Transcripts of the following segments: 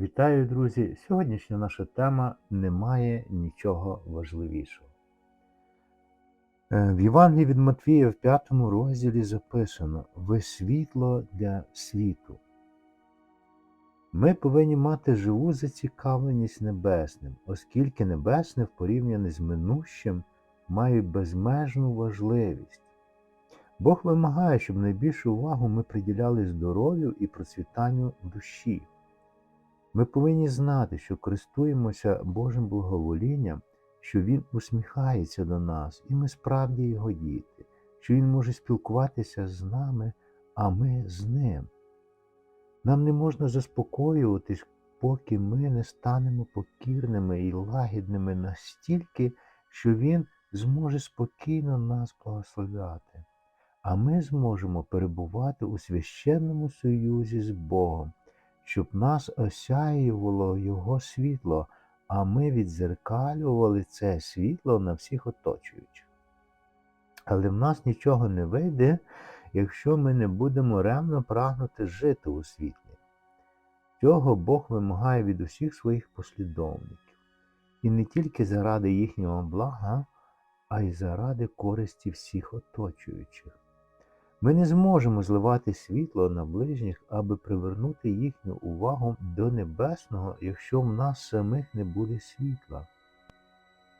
Вітаю, друзі! Сьогоднішня наша тема немає нічого важливішого. Е, В Євангелії від Матвія в п'ятому розділі записано Ви світло для світу. Ми повинні мати живу зацікавленість небесним, оскільки небесне в порівнянні з минущим має безмежну важливість. Бог вимагає, щоб найбільшу увагу ми приділяли здоров'ю і процвітанню душі. Ми повинні знати, що користуємося Божим благоволінням, що Він усміхається до нас, і ми справді Його діти, що Він може спілкуватися з нами, а ми з Ним. Нам не можна заспокоюватись, поки ми не станемо покірними і лагідними настільки, що Він зможе спокійно нас благословляти, а ми зможемо перебувати у священному союзі з Богом щоб нас осяювало Його світло, а ми відзеркалювали це світло на всіх оточуючих. Але в нас нічого не вийде, якщо ми не будемо ремно прагнути жити у світлі. Цього Бог вимагає від усіх своїх послідовників. І не тільки заради їхнього блага, а й заради користі всіх оточуючих. Ми не зможемо зливати світло на ближніх, аби привернути їхню увагу до небесного, якщо в нас самих не буде світла.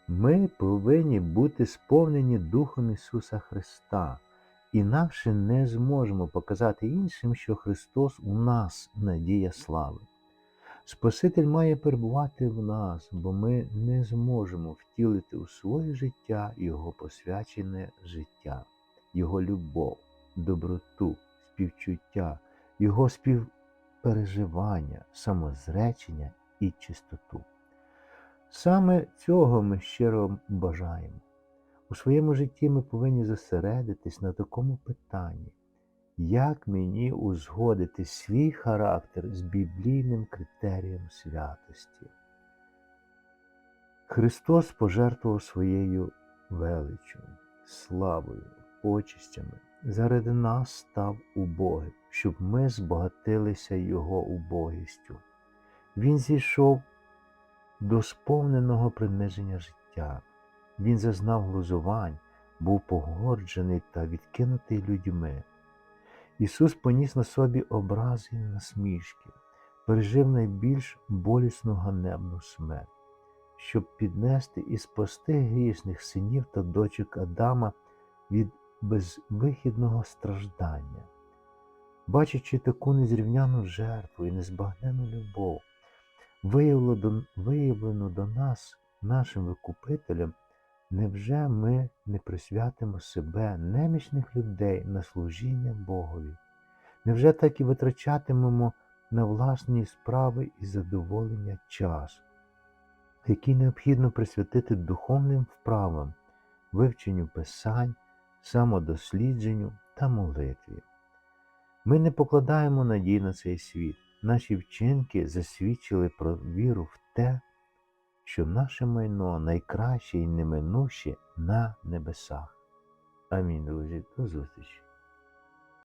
Ми повинні бути сповнені Духом Ісуса Христа, інакше не зможемо показати іншим, що Христос у нас надія слави. Спаситель має перебувати в нас, бо ми не зможемо втілити у своє життя Його посвячене життя, Його любов доброту, співчуття, його співпереживання, самозречення і чистоту. Саме цього ми щиро бажаємо. У своєму житті ми повинні зосередитись на такому питанні, як мені узгодити свій характер з біблійним критерієм святості. Христос пожертвував своєю величчю, славою, почистями, заради нас став убогим, щоб ми збагатилися Його убогістю. Він зійшов до сповненого приниження життя. Він зазнав глузувань, був погорджений та відкинутий людьми. Ісус поніс на собі образи і насмішки, пережив найбільш болісну ганебну смерть, щоб піднести і спасти грішних синів та дочок Адама від безвихідного страждання. Бачачи таку незрівняну жертву і незбагнену любов, виявлену до нас нашим викупителем, невже ми не присвятимо себе, немічних людей, на служіння Богові? Невже так і витрачатимемо на власні справи і задоволення час, який необхідно присвятити духовним вправам, вивченню писань? Самодослідженню та молитві. Ми не покладаємо надій на цей світ. Наші вчинки засвідчили про віру в те, що наше майно найкраще і неминуще на небесах. Амінь, друзі, до зустрічі!